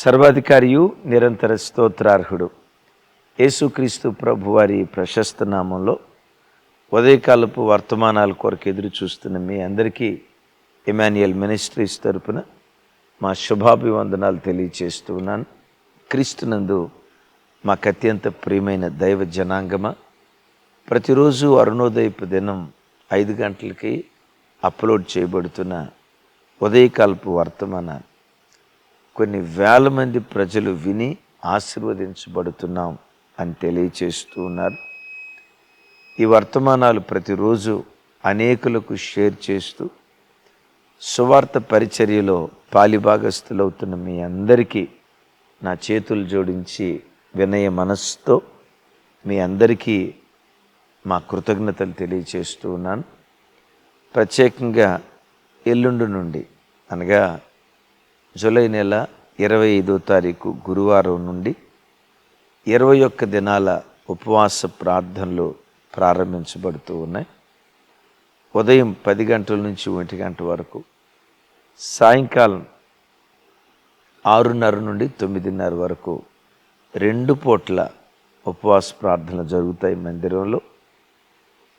సర్వాధికారియు నిరంతర స్తోత్రార్హుడు. యేసుక్రీస్తు ప్రభువారి ప్రశస్త నామంలో ఉదయకాలపు వర్తమానాల కొరకు ఎదురు చూస్తున్న మీ అందరికీ ఇమాన్యుయల్ మినిస్ట్రీస్ తరపున మా శుభాభివందనాలు తెలియచేస్తూ ఉన్నాను. క్రీస్తునందు మాకు అత్యంత ప్రియమైన దైవ జనాంగమ ప్రతిరోజు అరుణోదయపు దినం ఐదు గంటలకి అప్లోడ్ చేయబడుతున్న ఉదయకాలపు వర్తమానాలు. కొన్ని వేల మంది ప్రజలు విని ఆశీర్వదించబడుతున్నాం అని తెలియచేస్తూ ఉన్నారు. ఈ వర్తమానాలు ప్రతిరోజు అనేకులకు షేర్ చేస్తూ సువార్త పరిచర్యలో పాలిభాగస్థులవుతున్న మీ అందరికీ నా చేతులు జోడించి వినయ మనస్సుతో మీ అందరికీ మా కృతజ్ఞతలు తెలియచేస్తూ ఉన్నాను. ప్రత్యేకంగా ఎల్లుండి నుండి అనగా జూలై నెల ఇరవై ఐదో తారీఖు గురువారం నుండి ఇరవై ఒక్క దినాల ఉపవాస ప్రార్థనలు ప్రారంభించబడుతూ ఉన్నాయి. ఉదయం పది గంటల నుంచి ఒంటి గంట వరకు సాయంకాలం ఆరున్నర నుండి తొమ్మిదిన్నర వరకు రెండు పూట్ల ఉపవాస ప్రార్థనలు జరుగుతాయి మందిరంలో.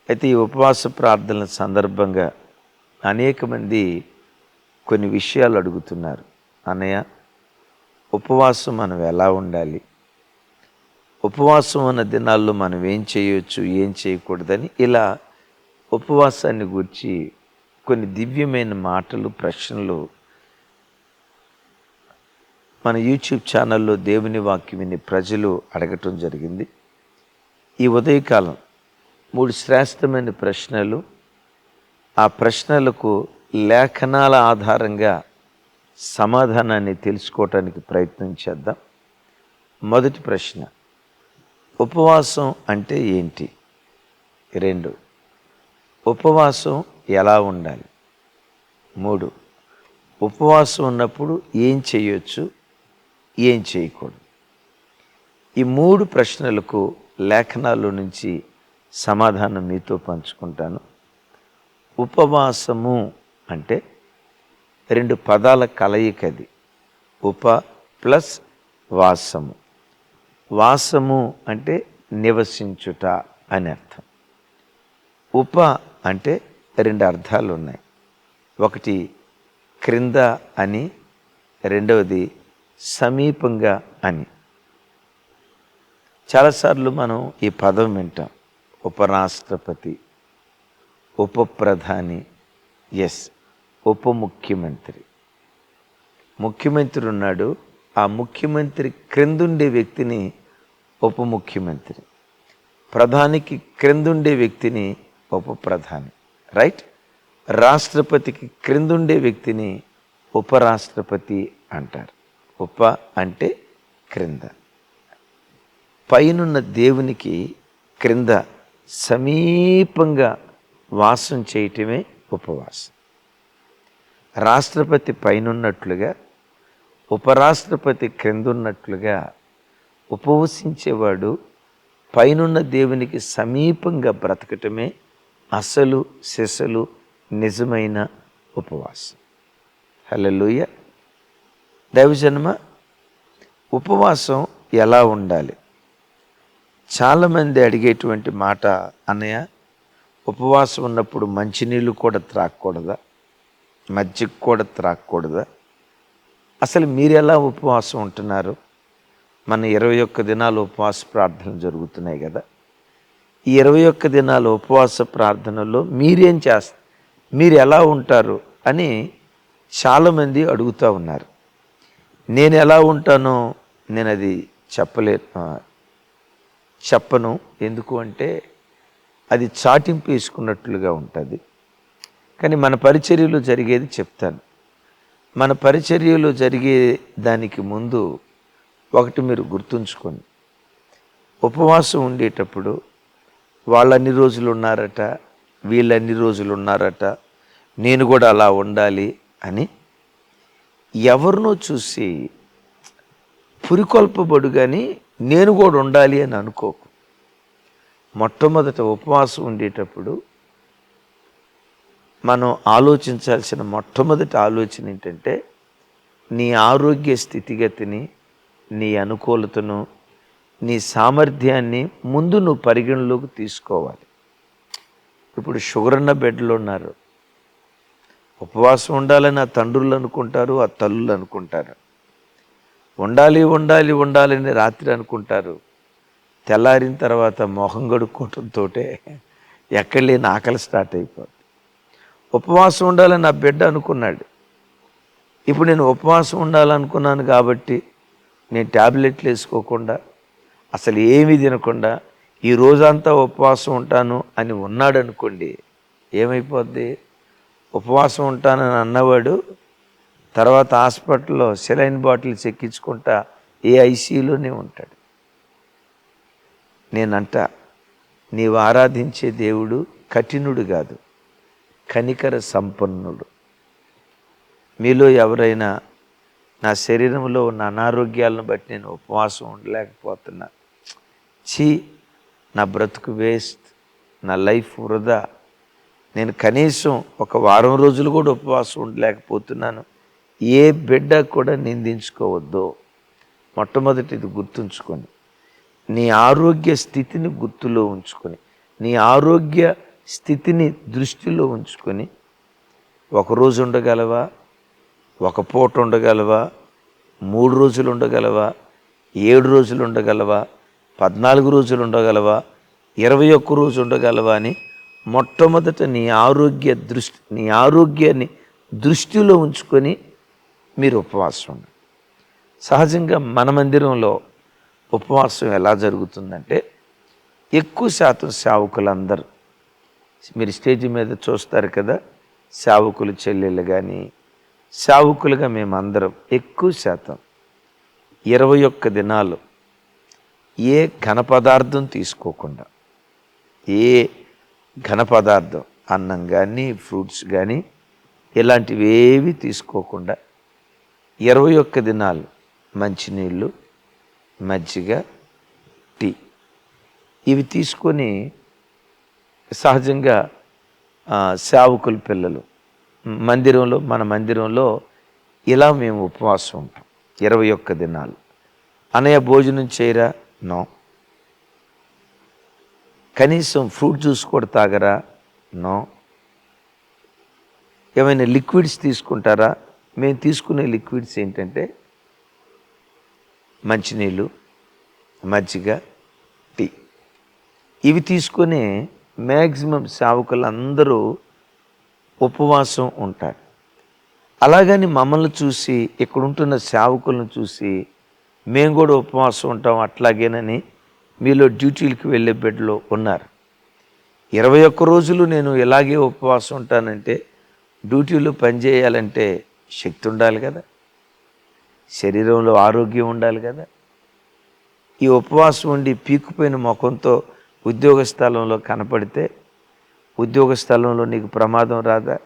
అయితే ఈ ఉపవాస ప్రార్థనల సందర్భంగా అనేక మంది కొన్ని విషయాలు అడుగుతున్నారు. అన్నయ్య ఉపవాసం మనం ఎలా ఉండాలి? ఉపవాసం ఉన్న దినాల్లో మనం ఏం చేయొచ్చు ఏం చేయకూడదని ఇలా ఉపవాసాన్ని గురించి కొన్ని దివ్యమైన మాటలు ప్రశ్నలు మన యూట్యూబ్ ఛానల్లో దేవుని వాక్యం విని ప్రజలు అడగటం జరిగింది. ఈ ఉదయకాలం మూడు శ్రేష్టమైన ప్రశ్నలు. ఆ ప్రశ్నలకు లేఖనాల ఆధారంగా సమాధానాన్ని తెలుసుకోవటానికి ప్రయత్నం చేద్దాం. మొదటి ప్రశ్న ఉపవాసం అంటే ఏంటి? రెండు ఉపవాసం ఎలా ఉండాలి? మూడు ఉపవాసం ఉన్నప్పుడు ఏం చేయొచ్చు? ఏం చేయకూడదు? ఈ మూడు ప్రశ్నలకు లేఖనాల్లో నుంచి సమాధానం మీతో పంచుకుంటాను. ఉపవాసము అంటే రెండు పదాల కలయికది ఉప ప్లస్ వాసము. వాసము అంటే నివసించుట అని అర్థం. ఉప అంటే రెండు అర్థాలు ఉన్నాయి. ఒకటి క్రింద అని రెండవది సమీపంగా అని. చాలాసార్లు మనం ఈ పదం వింటాం. ఉపరాష్ట్రపతి ఉప ప్రధాని ఎస్. ఉప ముఖ్యమంత్రి. ముఖ్యమంత్రి ఉన్నాడు ఆ ముఖ్యమంత్రి క్రిందుండే వ్యక్తిని ఉప ముఖ్యమంత్రి. ప్రధానికి క్రిందుండే వ్యక్తిని ఉప ప్రధాని. రైట్? రాష్ట్రపతికి క్రిందుండే వ్యక్తిని ఉపరాష్ట్రపతి అంటారు. ఉప అంటే క్రింద. పైనున్న దేవునికి క్రింద సమీపంగా వాసం చేయటమే ఉపవాసం. రాష్ట్రపతి పైనున్నట్లుగా ఉపరాష్ట్రపతి క్రిందున్నట్లుగా ఉపవసించేవాడు పైనున్న దేవునికి సమీపంగా బ్రతకటమే అసలు సెసలు నిజమైన ఉపవాసం. హలోయ దైవజన్మ ఉపవాసం ఎలా ఉండాలి? చాలామంది అడిగేటువంటి మాట అన్నయ్య ఉపవాసం ఉన్నప్పుడు మంచినీళ్ళు కూడా త్రాగకూడదా మజ్జిగ కూడా త్రాకూడదా అసలు మీరు ఎలా ఉపవాసం ఉంటున్నారు? మన ఇరవై ఒక్క దినాలు ఉపవాస ప్రార్థనలు జరుగుతున్నాయి కదా. ఈ ఇరవై ఒక్క దినాల ఉపవాస ప్రార్థనలో మీరేం చేస్తారు మీరు ఎలా ఉంటారు అని చాలామంది అడుగుతూ ఉన్నారు. నేను ఎలా ఉంటానో నేను అది చెప్పలే చెప్పను. ఎందుకు అంటే అది చాటింపు వేసుకున్నట్లుగా ఉంటుంది. కానీ మన పరిచర్యలు జరిగేది చెప్తాను. మన పరిచర్యలు జరిగే దానికి ముందు ఒకటి మీరు గుర్తుంచుకోండి. ఉపవాసం ఉండేటప్పుడు వాళ్ళన్ని రోజులు ఉన్నారట వీళ్ళన్ని రోజులు ఉన్నారట నేను కూడా అలా ఉండాలి అని ఎవరినో చూసి పురికొల్పబడు కానీ నేను కూడా ఉండాలి అని అనుకోకు. మొట్టమొదట ఉపవాసం ఉండేటప్పుడు మనం ఆలోచించాల్సిన మొట్టమొదటి ఆలోచన ఏంటంటే నీ ఆరోగ్య స్థితిగతిని నీ అనుకూలతను నీ సామర్థ్యాన్ని ముందు నువ్వు పరిగణలోకి తీసుకోవాలి. ఇప్పుడు షుగర్ ఉన్న బెడ్లో ఉన్నారు. ఉపవాసం ఉండాలని ఆ తండ్రులు అనుకుంటారు ఆ తల్లులు అనుకుంటారు. ఉండాలి ఉండాలి ఉండాలని రాత్రి అనుకుంటారు. తెల్లారిన తర్వాత మొహం గడుక్కోవటంతో ఎక్కడ లేని ఆకలి స్టార్ట్ అయిపోతుంది ఉపవాసం ఉండాలని నా బిడ్డ అనుకున్నాడు. ఇప్పుడు నేను ఉపవాసం ఉండాలనుకున్నాను కాబట్టి నేను ట్యాబ్లెట్లు వేసుకోకుండా అసలు ఏమీ తినకుండా ఈ రోజంతా ఉపవాసం ఉంటాను అని ఉన్నాడు అనుకోండి ఏమైపోద్ది? ఉపవాసం ఉంటానని అన్నవాడు తర్వాత హాస్పిటల్లో సెలైన్ బాటిల్స్ ఎక్కించుకుంటా ఏ ఐసీయూలోనే ఉంటాడు. నేనంట నీవు ఆరాధించే దేవుడు కఠినుడు కాదు. కనికర సంపన్నుడు. మీలో ఎవరైనా నా శరీరంలో ఉన్న అనారోగ్యాలను బట్టి నేను ఉపవాసం ఉండలేకపోతున్నా. చీ నా బ్రతుకు వేస్ట్ నా లైఫ్ వృధా. నేను కనీసం ఒక వారం రోజులు కూడా ఉపవాసం ఉండలేకపోతున్నాను. ఏ బిడ్డ కూడా నిందించుకోవద్దు. మొట్టమొదటిది గుర్తుంచుకొని నీ ఆరోగ్య స్థితిని గుర్తులో ఉంచుకొని నీ ఆరోగ్య స్థితిని దృష్టిలో ఉంచుకొని ఒక రోజు ఉండగలవా? ఒక పూట ఉండగలవా? మూడు రోజులు ఉండగలవా? ఏడు రోజులు ఉండగలవా? పద్నాలుగు రోజులు ఉండగలవా? ఇరవై ఒక్క రోజు ఉండగలవా అని మొట్టమొదట నీ ఆరోగ్య దృష్టి నీ ఆరోగ్యాన్ని దృష్టిలో ఉంచుకొని మీరు ఉపవాసం ఉండండి. సహజంగా మన మందిరంలో ఉపవాసం ఎలా జరుగుతుందంటే ఎక్కువ శాతం సేవకులందరూ మీరు స్టేజ్ మీద చూస్తారు కదా సావుకులు చెల్లెలు కానీ సావుకులుగా మేమందరం ఎక్కువ శాతం ఇరవై ఒక్క దినాలు ఏ ఘన పదార్థం తీసుకోకుండా ఏ ఘన పదార్థం అన్నం కానీ ఫ్రూట్స్ కానీ ఇలాంటివి ఏవి తీసుకోకుండా ఇరవై ఒక్క దినాలు మంచినీళ్ళు మజ్జిగ టీ ఇవి తీసుకొని సహజంగా ఆ, సేవకుల పిల్లలు. మందిరంలో మన మందిరంలో ఇలా మేము ఉపవాసం ఉంటాం. ఇరవై ఒక్క దినాలు. అనయ్య భోజనం చేయరా? నో. కనీసం ఫ్రూట్ జ్యూస్ కూడా తాగరా? నో. ఏమైనా లిక్విడ్స్ తీసుకుంటారా? మేము తీసుకునే లిక్విడ్స్ ఏంటంటే మంచినీళ్ళు మజ్జిగ టీ. ఇవి తీసుకొని మ్యాక్సిమం సేవకులందరూ ఉపవాసం ఉంటారు. అలాగని మమ్మల్ని చూసి ఇక్కడ ఉంటున్న సేవకులను చూసి మేము కూడా ఉపవాసం ఉంటాం అట్లాగేనని మీలో డ్యూటీలకు వెళ్ళే బిడ్డలో ఉన్నారు. ఇరవై ఒక్క రోజులు నేను ఇలాగే ఉపవాసం ఉంటానంటే డ్యూటీలో పనిచేయాలంటే శక్తి ఉండాలి కదా? శరీరంలో ఆరోగ్యం ఉండాలి కదా? ఈ ఉపవాసం ఉండి పీకుపోయిన ముఖంతో ఉద్యోగ స్థలంలో కనపడితే ఉద్యోగ స్థలంలో నీకు ప్రమాదం రాదా?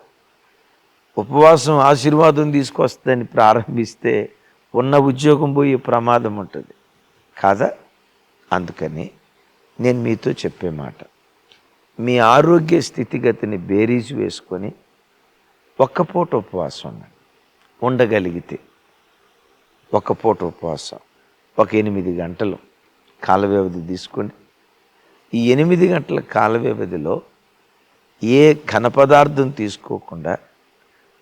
ఉపవాసం ఆశీర్వాదం తీసుకొస్తుందని ప్రారంభిస్తే ఉన్న ఉద్యోగం పోయే ప్రమాదం ఉంటుంది. కాదా? అందుకని నేను మీతో చెప్పే మాట. మీ ఆరోగ్య స్థితిగతిని బేరీజు వేసుకొని ఒక్కపూట ఉపవాసం ఉండండి. ఉండగలిగితే ఒక పూట ఉపవాసం ఒక ఎనిమిది గంటలు కాల వ్యవధి తీసుకొని ఈ ఎనిమిది గంటల కాల వ్యవధిలో ఏ ఘన పదార్థం తీసుకోకుండా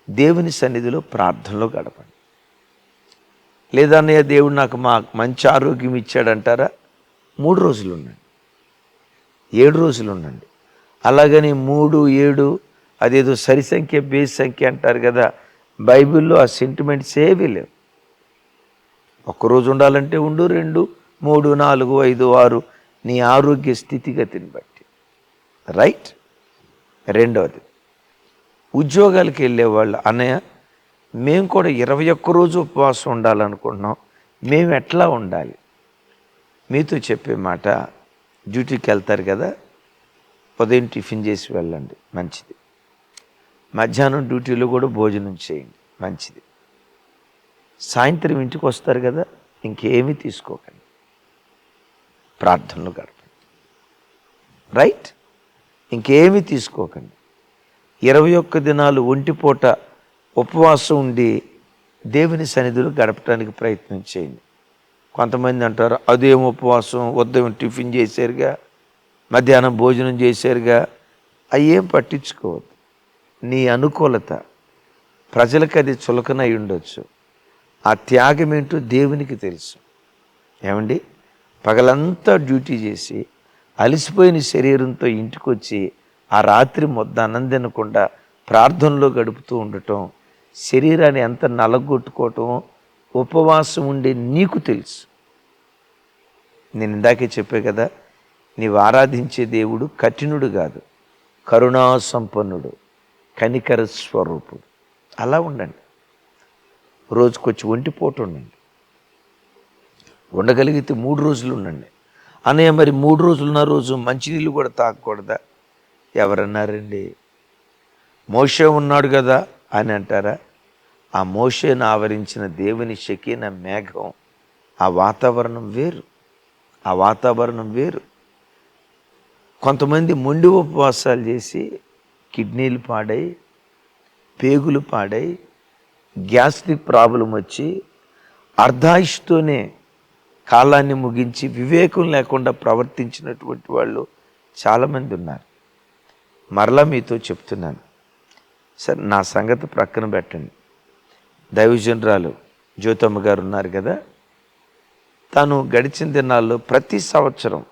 దేవుని సన్నిధిలో ప్రార్థనలో గడపండి. లేదన్నయ్య దేవుడు నాకు మా మంచి ఆరోగ్యం ఇచ్చాడంటారా? మూడు రోజులు ఉండండి. ఏడు రోజులు ఉండండి. అలాగని మూడు ఏడు అదేదో సరి సంఖ్య బేస్ సంఖ్య అంటారు కదా బైబిల్లో ఆ సెంటిమెంట్స్ ఏవి లేవు. ఒక్కరోజు ఉండాలంటే ఉండు రెండు మూడు నాలుగు ఐదు ఆరు నీ ఆరోగ్య స్థితిగతిని బట్టి. రైట్ రెండవది ఉద్యోగాలకు వెళ్ళేవాళ్ళు అన్నయ్య మేము కూడా ఇరవై ఒక్క రోజు ఉపవాసం ఉండాలనుకుంటున్నాం. మేము ఎట్లా ఉండాలి? మీతో చెప్పే మాట డ్యూటీకి వెళ్తారు కదా ఉదయం టిఫిన్ చేసి వెళ్ళండి మంచిది. మధ్యాహ్నం డ్యూటీలో కూడా భోజనం చేయండి మంచిది. సాయంత్రం ఇంటికి వస్తారు కదా ఇంకేమీ తీసుకోకండి. ప్రార్థనలు గడపండి. రైట్? ఇంకేమీ తీసుకోకండి. ఇరవై ఒక్క దినాలు ఒంటిపూట ఉపవాసం ఉండి దేవుని సన్నిధిలో గడపడానికి ప్రయత్నం చేయండి. కొంతమంది అంటారు అదేం ఉపవాసం? ఉదయం టిఫిన్ చేశారుగా? మధ్యాహ్నం భోజనం చేశారుగా? అవి ఏం పట్టించుకోవద్దు. నీ అనుకూలత ప్రజలకు అది చులకనై ఉండొచ్చు. ఆ త్యాగం ఏంటో దేవునికి తెలుసు. ఏమండి? పగలంతా డ్యూటీ చేసి అలసిపోయిన శరీరంతో ఇంటికి వచ్చి ఆ రాత్రి మొద్ద అన్నం తినకుండా ప్రార్థనలో గడుపుతూ ఉండటం శరీరాన్ని ఎంత నలగొట్టుకోవటం ఉపవాసం ఉండే నీకు తెలుసు. నేను ఇందాకే చెప్పే కదా నీవు ఆరాధించే దేవుడు కఠినుడు కాదు కరుణా సంపన్నుడు కనికర స్వరూపుడు. అలా ఉండండి. రోజుకొచ్చి ఒంటిపోటు ఉండండి. ఉండగలిగితే మూడు రోజులు ఉండండి. అన్నయ్య మరి మూడు రోజులున్న రోజు మంచినీళ్ళు కూడా తాగకూడదా? ఎవరన్నారండి మోషే ఉన్నాడు కదా అని అంటారా? ఆ మోషేను ఆవరించిన దేవుని శకీన మేఘం ఆ వాతావరణం వేరు. ఆ వాతావరణం వేరు. కొంతమంది మొండి ఉపవాసాలు చేసి కిడ్నీలు పాడై పేగులు పాడై గ్యాస్ట్రిక్ ప్రాబ్లం వచ్చి అర్ధాయుష్తోనే కాలాన్ని ముగించి వివేకం లేకుండా ప్రవర్తించినటువంటి వాళ్ళు చాలామంది ఉన్నారు. మరలా మీతో చెప్తున్నాను. సార్ నా సంగతి ప్రక్కన పెట్టండి. దైవజనరాలు జ్యోతమ్మ గారు ఉన్నారు కదా? తను గడిచిన దినాల్లో ప్రతి సంవత్సరం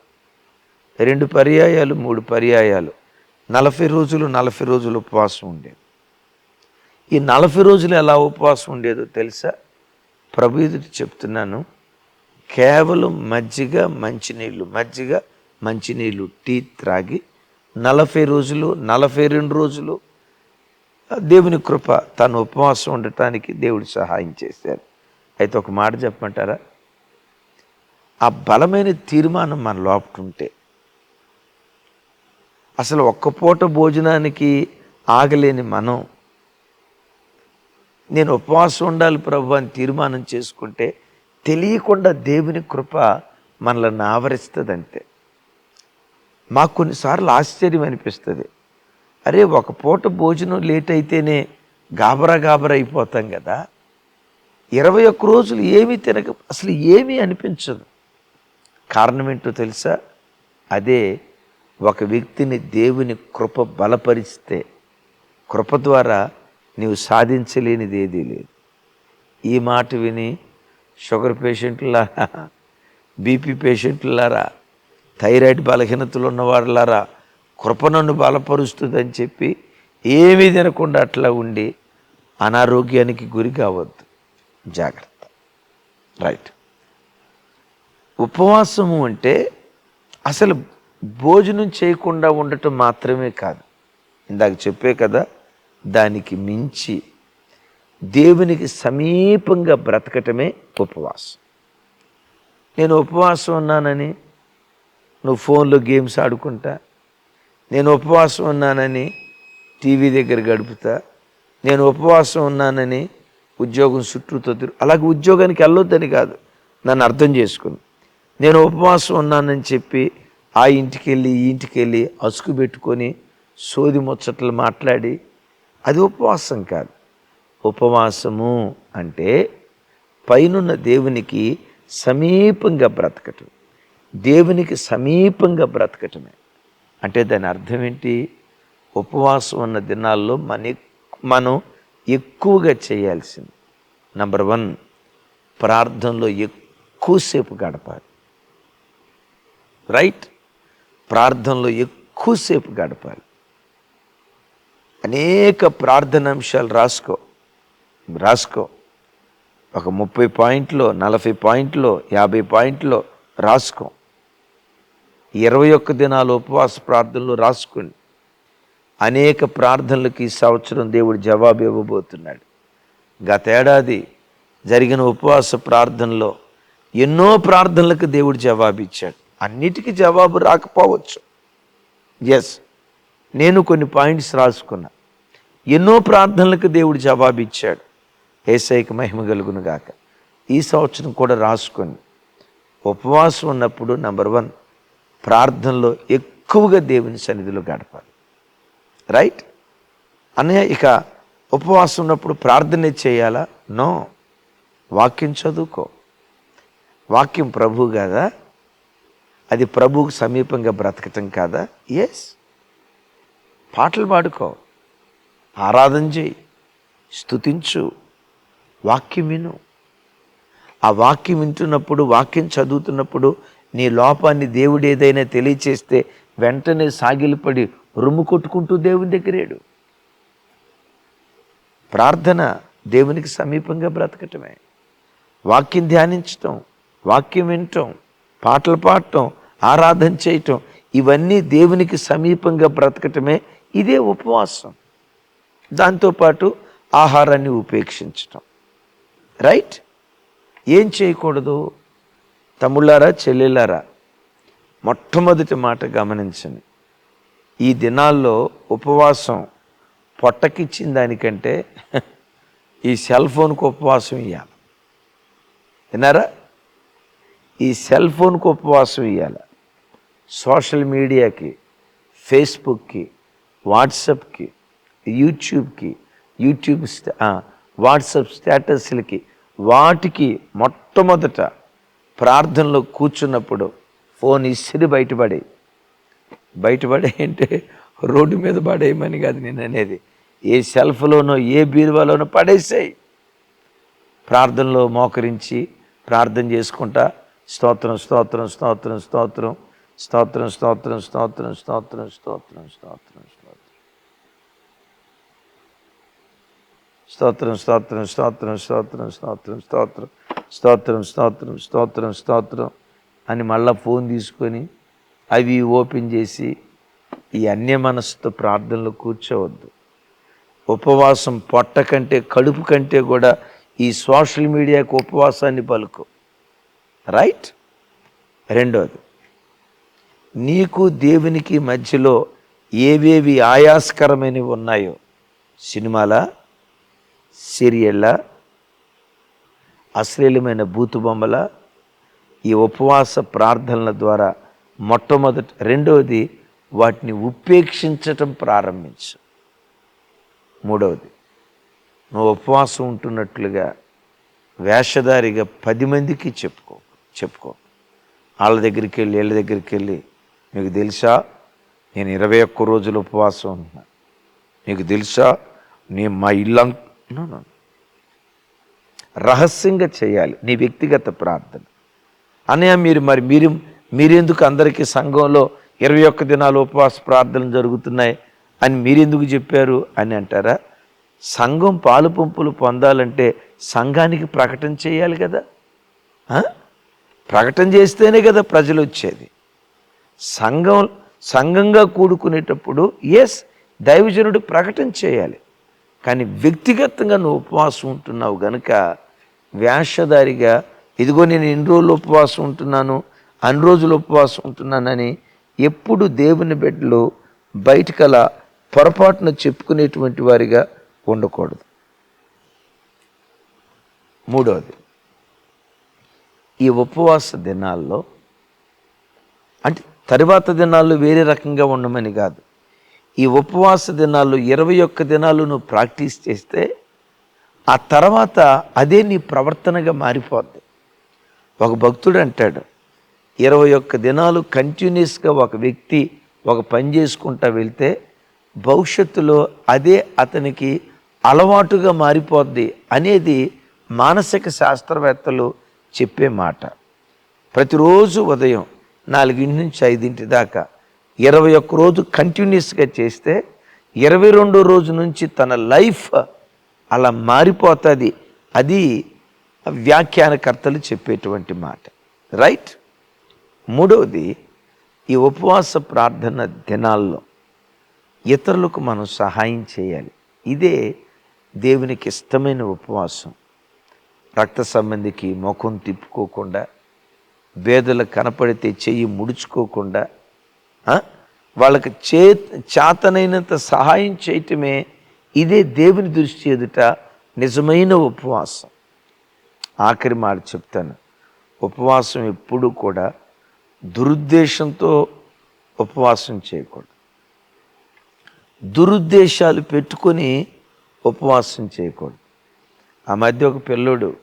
రెండు పర్యాయాలు మూడు పర్యాయాలు నలభై రోజులు నలభై రోజులు ఉపవాసం ఉండేది. ఈ నలభై రోజులు ఎలా ఉపవాసం ఉండేదో తెలుసా? ప్రభు ఎదుటి చెప్తున్నాను. కేవలం మజ్జిగ మంచినీళ్ళు మజ్జిగ మంచినీళ్ళు టీ త్రాగి నలభై రోజులు నలభై రెండు రోజులు దేవుని కృప తను ఉపవాసం ఉండటానికి దేవుడు సహాయం చేశారు. అయితే ఒక మాట చెప్పమంటారా? ఆ బలమైన తీర్మానం మన లోపటుంటే అసలు ఒక్క పూట భోజనానికి ఆగలేని మనం నేను ఉపవాసం ఉండాలి ప్రభు అని తీర్మానం చేసుకుంటే తెలియకుండా దేవుని కృప మనల్ని ఆవరిస్తుంది అంతే మాకు కొన్నిసార్లు ఆశ్చర్యం అనిపిస్తుంది. అరే ఒక పూట భోజనం లేట్ అయితేనే గాబరా గాబరా అయిపోతాం కదా. ఇరవై ఒక్క రోజులు ఏమీ తినక అసలు ఏమీ అనిపించదు. కారణం ఏంటో తెలుసా? అదే ఒక వ్యక్తిని దేవుని కృప బలపరిస్తే కృప ద్వారా నీవు సాధించలేనిది ఏదీ లేదు. ఈ మాట విని షుగర్ పేషెంట్లారా బీపీ పేషెంట్లారా థైరాయిడ్ బలహీనతలు ఉన్నవాళ్ళారా కృప నన్ను బలపరుస్తుందని చెప్పి ఏమీ తినకుండా అట్లా ఉండి అనారోగ్యానికి గురి కావద్దు. జాగ్రత్త. రైట్. ఉపవాసము అంటే అసలు భోజనం చేయకుండా ఉండటం మాత్రమే కాదు. ఇందాక చెప్పే కదా దానికి మించి దేవునికి సమీపంగా బ్రతకటమే ఉపవాసం. నేను ఉపవాసం ఉన్నానని నువ్వు ఫోన్లో గేమ్స్ ఆడుకుంటా నేను ఉపవాసం ఉన్నానని టీవీ దగ్గర గడుపుతా నేను ఉపవాసం ఉన్నానని ఉద్యోగం చుట్టూతో తిరుగు అలాగే ఉద్యోగానికి వెళ్ళొద్దని కాదు నన్ను అర్థం చేసుకుని. నేను ఉపవాసం ఉన్నానని చెప్పి ఆ ఇంటికి వెళ్ళి ఈ ఇంటికి వెళ్ళి అసుకు పెట్టుకొని సోది ముచ్చట్లు మాట్లాడి అది ఉపవాసం కాదు. ఉపవాసము అంటే పైనున్న దేవునికి సమీపంగా బ్రతకటం. దేవునికి సమీపంగా బ్రతకటమే. అంటే దాని అర్థం ఏంటి? ఉపవాసం ఉన్న దినాల్లో మన మనం ఎక్కువగా చేయాల్సింది నంబర్ వన్ ప్రార్థనలో ఎక్కువసేపు గడపాలి. రైట్? ప్రార్థనలో ఎక్కువసేపు గడపాలి. అనేక ప్రార్థన అంశాలు రాసుకో. రాసుకో. ఒక ముప్పై పాయింట్లో నలభై పాయింట్లో యాభై పాయింట్లో రాసుకో. ఇరవై ఒక్క దినాలు ఉపవాస ప్రార్థనలు రాసుకోండి. అనేక ప్రార్థనలకు ఈ సంవత్సరం దేవుడు జవాబు ఇవ్వబోతున్నాడు. గతేడాది జరిగిన ఉపవాస ప్రార్థనలో ఎన్నో ప్రార్థనలకు దేవుడు జవాబు ఇచ్చాడు. అన్నిటికీ జవాబు రాకపోవచ్చు. ఎస్ నేను కొన్ని పాయింట్స్ రాసుకున్నా. ఎన్నో ప్రార్థనలకు దేవుడు జవాబు ఇచ్చాడు. ఏసైకి మహిమ కలుగును గాక. ఈ సంవత్సరం కూడా రాసుకొని ఉపవాసం ఉన్నప్పుడు నంబర్ వన్ ప్రార్థనలో ఎక్కువగా దేవుని సన్నిధిలో గడపాలి. రైట్? అనే ఇక ఉపవాసం ఉన్నప్పుడు ప్రార్థనే చేయాలా? నో. వాక్యం చదువుకో. వాక్యం ప్రభు కాదా? అది ప్రభువుకు సమీపంగా బ్రతకటం కాదా? ఎస్ పాటలు పాడుకో. ఆరాధన చేయి. స్తుతించు. వాక్యం విను. ఆ వాక్యం వింటున్నప్పుడు వాక్యం చదువుతున్నప్పుడు నీ లోపాన్ని దేవుడు ఏదైనా తెలియచేస్తే వెంటనే సాగిలిపడి రొమ్ము కొట్టుకుంటూ దేవుని దగ్గరేడు. ప్రార్థన దేవునికి సమీపంగా బ్రతకటమే. వాక్యం ధ్యానించటం వాక్యం వినటం పాటలు పాడటం ఆరాధన చేయటం ఇవన్నీ దేవునికి సమీపంగా బ్రతకటమే ఇదే ఉపవాసం. దాంతోపాటు ఆహారాన్ని ఉపేక్షించటం. రైట్ ఏం చేయకూడదు? తమ్ముళ్ళారా చెల్లెళ్ళారా? మొట్టమొదటి మాట గమనించండి. ఈ దినాల్లో ఉపవాసం పొట్టకిచ్చిన దానికంటే ఈ సెల్ ఫోన్కు ఉపవాసం ఇవ్వాలి విన్నారా? ఈ సెల్ ఫోన్కు ఉపవాసం ఇవ్వాలి సోషల్ మీడియాకి ఫేస్బుక్కి వాట్సప్కి యూట్యూబ్కి యూట్యూబ్ వాట్సప్ స్టేటస్లకి వాటికి మొట్టమొదట ప్రార్థనలో కూర్చున్నప్పుడు ఫోన్ ఇసిరి బయటపడే బయటపడే అంటే రోడ్డు మీద పడేయమని కాదు నేను అనేది ఏ సెల్ఫ్లోనో ఏ బీరువాలోనో పడేసాయి ప్రార్థనలో మోకరించి ప్రార్థన చేసుకుంటా స్తోత్రం స్తోత్రం స్తోత్రం స్తోత్రం స్తోత్రం స్తోత్రం స్తోత్రం స్తోత్రం స్తోత్రం స్తోత్రం స్తోత్రం స్తోత్రం స్తోత్రం స్తోత్రం స్తోత్రం స్తోత్రం స్తోత్రం స్తోత్రం స్తోత్రం స్తోత్రం అని మళ్ళా ఫోన్ తీసుకొని అవి ఓపెన్ చేసి ఈ అన్య మనస్సుతో ప్రార్థనలో కూర్చోవద్దు. ఉపవాసం పొట్ట కంటే కడుపు కంటే కూడా ఈ సోషల్ మీడియాకు ఉపవాసాన్ని పలుకు. రైట్? రెండోది నీకు దేవునికి మధ్యలో ఏవేవి ఆయాస్కరమైనవి ఉన్నాయో సినిమాలా? సీరియళ్ళ అశ్లీలమైన బూతు బొమ్మల ఈ ఉపవాస ప్రార్థనల ద్వారా మొట్టమొదటి రెండవది వాటిని ఉపేక్షించటం ప్రారంభించు. మూడవది నువ్వు ఉపవాసం ఉంటున్నట్లుగా వేషధారిగా పది మందికి చెప్పుకో చెప్పుకో. వాళ్ళ దగ్గరికి వెళ్ళి వీళ్ళ దగ్గరికి వెళ్ళి మీకు తెలుసా నేను ఇరవై ఒక్క రోజులు ఉపవాసం ఉంటున్నా. మీకు తెలుసా నేను మా ఇల్లంతా నో రహస్యంగా చేయాలి. నీ వ్యక్తిగత ప్రార్థన. అనే మీరు మరి మీరు మీరెందుకు అందరికీ సంఘంలో ఇరవై ఒక్క దినాలు ఉపవాస ప్రార్థనలు జరుగుతున్నాయి అని మీరెందుకు చెప్పారు అని అంటారా? సంఘం పాలు పంపులు పొందాలంటే సంఘానికి ప్రకటన చేయాలి కదా. ప్రకటన చేస్తేనే కదా ప్రజలు వచ్చేది సంఘం సంఘంగా కూడుకునేటప్పుడు ఎస్ దైవజనుడు ప్రకటన చేయాలి. కానీ వ్యక్తిగతంగా నువ్వు ఉపవాసం ఉంటున్నావు గనుక వేషధారిగా ఇదిగో నేను ఎన్ని రోజులు ఉపవాసం ఉంటున్నాను అన్ని రోజులు ఉపవాసం ఉంటున్నానని ఎప్పుడు దేవుని బిడ్డలు బయటకల పొరపాటున చెప్పుకునేటువంటి వారిగా ఉండకూడదు. మూడవది ఈ ఉపవాస దినాల్లో అంటే తరువాత దినాల్లో వేరే రకంగా ఉండమని కాదు. ఈ ఉపవాస దినాలు ఇరవై ఒక్క దినాలు నువ్వు ప్రాక్టీస్ చేస్తే ఆ తర్వాత అదే నీ ప్రవర్తనగా మారిపోద్ది. ఒక భక్తుడు అంటాడు ఇరవై ఒక్క దినాలు కంటిన్యూస్గా ఒక వ్యక్తి ఒక పని చేసుకుంటా వెళ్తే భవిష్యత్తులో అదే అతనికి అలవాటుగా మారిపోద్ది అనేది మానసిక శాస్త్రవేత్తలు చెప్పే మాట. ప్రతిరోజు ఉదయం నాలుగింటి నుంచి ఐదింటి దాకా ఇరవై ఒక్క రోజు కంటిన్యూస్గా చేస్తే ఇరవై రెండో రోజు నుంచి తన లైఫ్ అలా మారిపోతుంది. అది వ్యాఖ్యానకర్తలు చెప్పేటువంటి మాట. రైట్ మూడవది ఈ ఉపవాస ప్రార్థన దినాల్లో ఇతరులకు మనం సహాయం చేయాలి. ఇదే దేవునికి ఇష్టమైన ఉపవాసం. రక్త సంబంధికి ముఖం తిప్పుకోకుండా బేదలు కనపడితే చెయ్యి ముడుచుకోకుండా వాళ్ళకి చే చేతనైనంత సహాయం చేయటమే ఇదే దేవుని దృష్టి ఎదుట నిజమైన ఉపవాసం. ఆఖరి మాట చెప్తాను. ఉపవాసం ఎప్పుడూ కూడా దురుద్దేశంతో ఉపవాసం చేయకూడదు. దురుద్దేశాలు పెట్టుకొని ఉపవాసం చేయకూడదు. ఆ మధ్య ఒక పిల్లోడు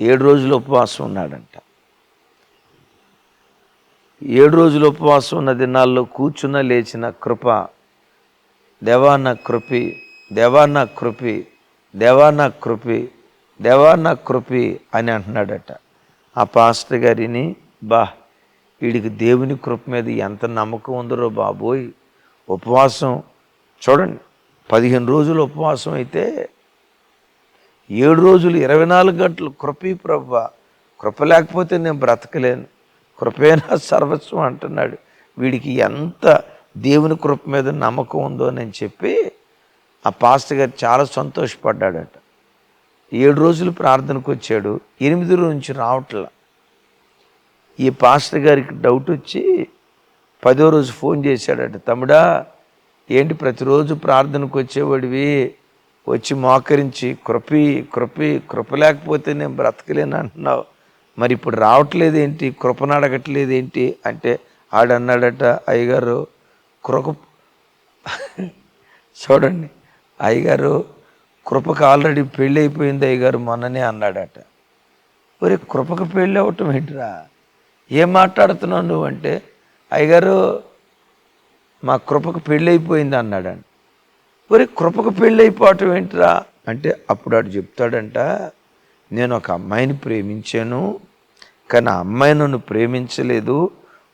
ఏడు రోజులు ఉపవాసం ఉన్నాడంట. ఏడు రోజులు ఉపవాసం ఉన్న దినాల్లో కూర్చున్న లేచిన కృప దేవాన కృపి దేవాన కృపి దేవాన కృపి దేవాన కృపి అని అంటున్నాడట. ఆ పాస్టర్ గారిని బా వీడికి దేవుని కృప మీద ఎంత నమ్మకం ఉందరో బాబోయ్. ఉపవాసం చూడండి పదిహేను రోజులు ఉపవాసం అయితే ఏడు రోజులు ఇరవై నాలుగు గంటలు కృపి ప్రభ. కృప లేకపోతే నేను బ్రతకలేను. కృపేనా సర్వస్వం అంటున్నాడు. వీడికి ఎంత దేవుని కృప మీద నమ్మకం ఉందో అని చెప్పి ఆ పాస్టర్ గారు చాలా సంతోషపడ్డాడట. ఏడు రోజులు ప్రార్థనకు వచ్చాడు. ఎనిమిది రోజు నుంచి రావట్లా. ఈ పాస్టర్ గారికి డౌట్ వచ్చి పదో రోజు ఫోన్ చేశాడట. తమ్ముడా ఏంటి ప్రతిరోజు ప్రార్థనకు వచ్చేవాడివి? వచ్చి మోకరించి కృపి కృపి కృప లేకపోతే నేను బ్రతకలేను అంటున్నావు. మరి ఇప్పుడు రావట్లేదు ఏంటి కృపనడగట్లేదు ఏంటి అంటే ఆడన్నాడట అయ్యగారు కృప చూడండి అయ్యగారు కృపకు ఆల్రెడీ పెళ్ళి అయిపోయింది అయ్యగారు మొన్ననే అన్నాడట. ఒరే కృపకు పెళ్ళి అవటం ఏంటిరా? ఏం మాట్లాడుతున్నావు నువ్వు అంటే అయ్యగారు మా కృపకు పెళ్ళి అయిపోయింది అన్నాడంట. ఒరే కృపకు పెళ్ళి అయిపోవటం ఏంటిరా? అంటే అప్పుడు ఆడు చెప్తాడంట నేను ఒక అమ్మాయిని ప్రేమించాను కానీ ఆ అమ్మాయి నన్ను ప్రేమించలేదు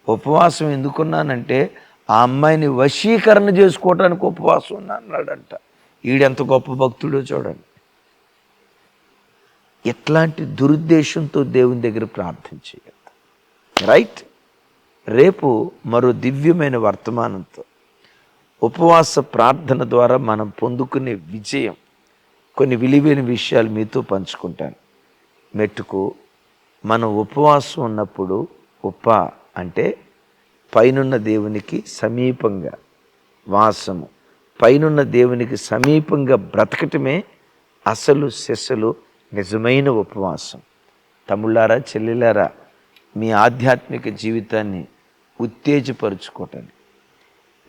ఉపవాసం ఎందుకున్నానంటే ఆ అమ్మాయిని వశీకరణ చేసుకోవడానికి ఉపవాసం ఉన్నా అన్నాడంట. ఈడెంత గొప్ప భక్తుడో చూడండి. ఎట్లాంటి దురుద్దేశంతో దేవుని దగ్గర ప్రార్థన చేయాలి. రైట్? రేపు మరో దివ్యమైన వర్తమానంతో. ఉపవాస ప్రార్థన ద్వారా మనం పొందుకునే విజయం. కొన్ని విలువైన విషయాలు మీతో పంచుకుంటాను. మెట్టుకు మనం ఉపవాసం ఉన్నప్పుడు ఉప అంటే పైనున్న దేవునికి సమీపంగా వాసము. పైనున్న దేవునికి సమీపంగా బ్రతకటమే అసలు సెసలు నిజమైన ఉపవాసం. తమ్ముళ్ళారా చెల్లెలారా మీ ఆధ్యాత్మిక జీవితాన్ని ఉత్తేజపరుచుకోవటానికి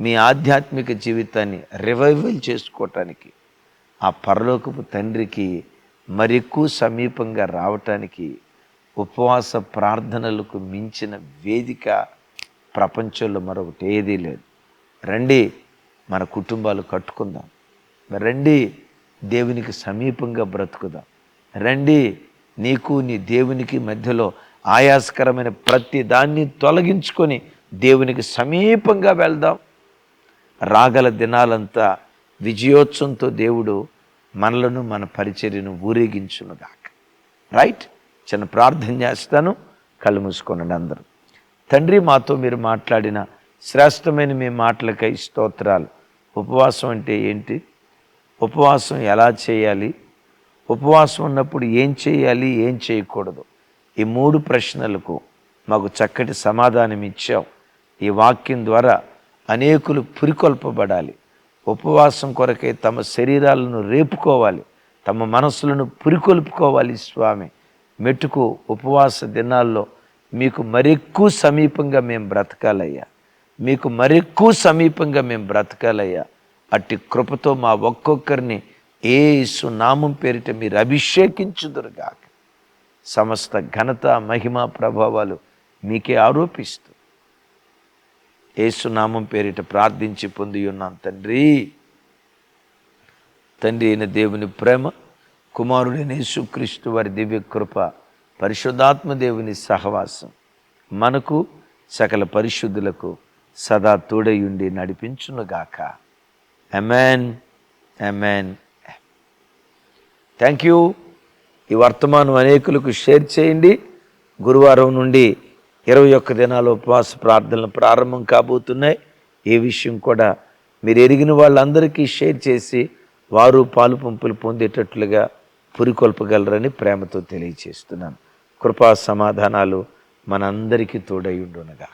మీ ఆధ్యాత్మిక జీవితాన్ని రివైవల్ చేసుకోవటానికి ఆ పరలోకపు తండ్రికి మరెక్కువ సమీపంగా రావటానికి ఉపవాస ప్రార్థనలకు మించిన వేదిక ప్రపంచంలో మరొకటి ఏదీ లేదు. రండి మన కుటుంబాలు కట్టుకుందాం. రండి దేవునికి సమీపంగా బ్రతుకుదాం. రండి నీకు నీ దేవునికి మధ్యలో ఆయాసకరమైన ప్రతి దాన్ని తొలగించుకొని దేవునికి సమీపంగా వెళ్దాం. రాగల దినాలంతా విజయోత్సవంతో దేవుడు మనలను మన పరిచర్యను ఊరేగించునుగాక. రైట్ చిన్న ప్రార్థన చేస్తాను కళ్ళు మూసుకోనండి అందరూ. తండ్రి మాతో మీరు మాట్లాడిన శ్రేష్టమైన మీ మాటలకై స్తోత్రాలు. ఉపవాసం అంటే ఏంటి? ఉపవాసం ఎలా చేయాలి? ఉపవాసం ఉన్నప్పుడు ఏం చేయాలి? ఏం చేయకూడదు? ఈ మూడు ప్రశ్నలకు మాకు చక్కటి సమాధానం ఇచ్చావు. ఈ వాక్యం ద్వారా అనేకులు పురికొల్పబడాలి. ఉపవాసం కొరకై తమ శరీరాలను రేపుకోవాలి. తమ మనసులను పురికొల్పుకోవాలి స్వామి. మెట్టుకు ఉపవాస దినాల్లో మీకు మరెక్కువ సమీపంగా మేము బ్రతకాలయ్యా. మీకు మరెక్కువ సమీపంగా మేము బ్రతకాలయ్యా. అట్టి కృపతో మా ఒక్కొక్కరిని ఏ నామం పేరిట మీరు అభిషేకించుదురుగాక. సమస్త ఘనత మహిమ ప్రభావాలు మీకే ఆరోపిస్తూ ఏసునామం పేరిట ప్రార్థించి పొంది ఉన్నాను తండ్రి. తండ్రి అయిన దేవుని ప్రేమ కుమారుడైన యేసుక్రీస్తు వారి దివ్య కృప పరిశుద్ధాత్మ దేవుని సహవాసం మనకు సకల పరిశుద్ధులకు సదా తోడయుండి నడిపించునుగాక. ఎమెన్ ఎమెన్ థ్యాంక్ యూ ఈ వర్తమానం అనేకులకు షేర్ చేయండి. గురువారం నుండి ఇరవై ఒక్క దినాల ఉపవాస ప్రార్థనలు ప్రారంభం కాబోతున్నాయి. ఏ విషయం కూడా మీరు ఎరిగిన వాళ్ళందరికీ షేర్ చేసి వారు పాలు పంపులు పొందేటట్లుగా పురికొల్పగలరని ప్రేమతో తెలియచేస్తున్నాను. కృపా సమాధానాలు మనందరికీ తోడై ఉండునగా